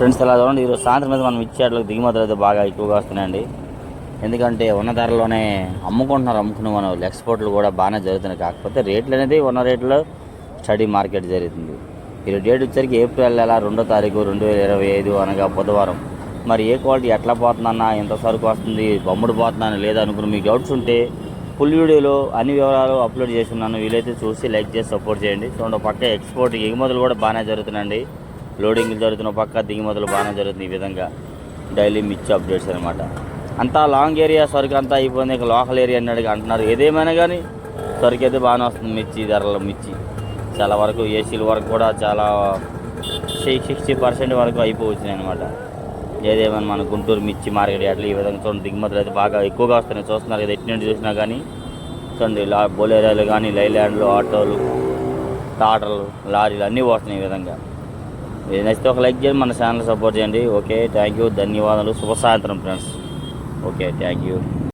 Friends ఎలా చూడండి ఈరోజు సాయంత్రం మీద మనం ఇచ్చేట్లకు దిగుమతులు అయితే బాగా ఎక్కువగా వస్తున్నాయండి. ఎందుకంటే ఉన్న ధరలోనే అమ్ముకుంటున్నారు అమ్ముకునే మన వాళ్ళు ఎక్స్పోర్ట్లు కూడా బాగానే జరుగుతున్నాయి. కాకపోతే రేట్లు అనేది ఉన్న రేట్లో స్టడీ మార్కెట్ జరుగుతుంది. ఈ డేట్ వచ్చరికి ఏప్రిల్ నెల రెండో తారీఖు రెండు వేల ఇరవై ఐదు అనగా బుధవారం. మరి ఏ క్వాలిటీ ఎట్లా పోతుందన్నా ఎంత సరుకు వస్తుంది బొమ్మడు పోతున్నాను లేదా అనుకుని మీకు డౌట్స్ ఉంటే ఫుల్ వీడియోలో అన్ని వివరాలు అప్లోడ్ చేసి ఉన్నాను. వీలైతే చూసి లైక్ చేసి సపోర్ట్ చేయండి. చూడండి పక్క ఎక్స్పోర్ట్ ఎగుమతులు కూడా బాగానే జరుగుతున్నాయండి. లోడింగ్లు జరుగుతున్న పక్క దిగుమతులు బాగానే జరుగుతుంది ఈ విధంగా. డైలీ మిర్చి అప్డేట్స్ అనమాట అంతా లాంగ్ ఏరియా సరుకు అంతా అయిపోయింది ఇక లోకల్ ఏరియా అన్నాడు అంటున్నారు. ఏదేమైనా కానీ సరుకు అయితే బాగానే వస్తుంది మిర్చి ధరలు మిర్చి. చాలా వరకు ఏసీల వరకు కూడా చాలా సిక్స్టీ పర్సెంట్ వరకు అయిపోవచ్చున్నాయి అనమాట ఏదేమైనా మన గుంటూరు మిర్చి మార్కెట్ అట్లా ఈ విధంగా చూడండి దిగుమతులు అయితే బాగా ఎక్కువగా వస్తున్నాయి. చూస్తున్నారు కదా ఎట్టి నుండి చూసినా కానీ చూడండి లా బొలేరాలు కానీ లైలాండ్లు ఆటోలు టాటర్లు లారీలు అన్నీ వస్తున్నాయి ఈ విధంగా. ఇది నచ్చితే ఒక లైక్ చేయండి మన ఛానల్ సపోర్ట్ చేయండి. ఓకే థ్యాంక్ యూ ధన్యవాదాలు. శుభ సాయంత్రం ఫ్రెండ్స్. Okay thank you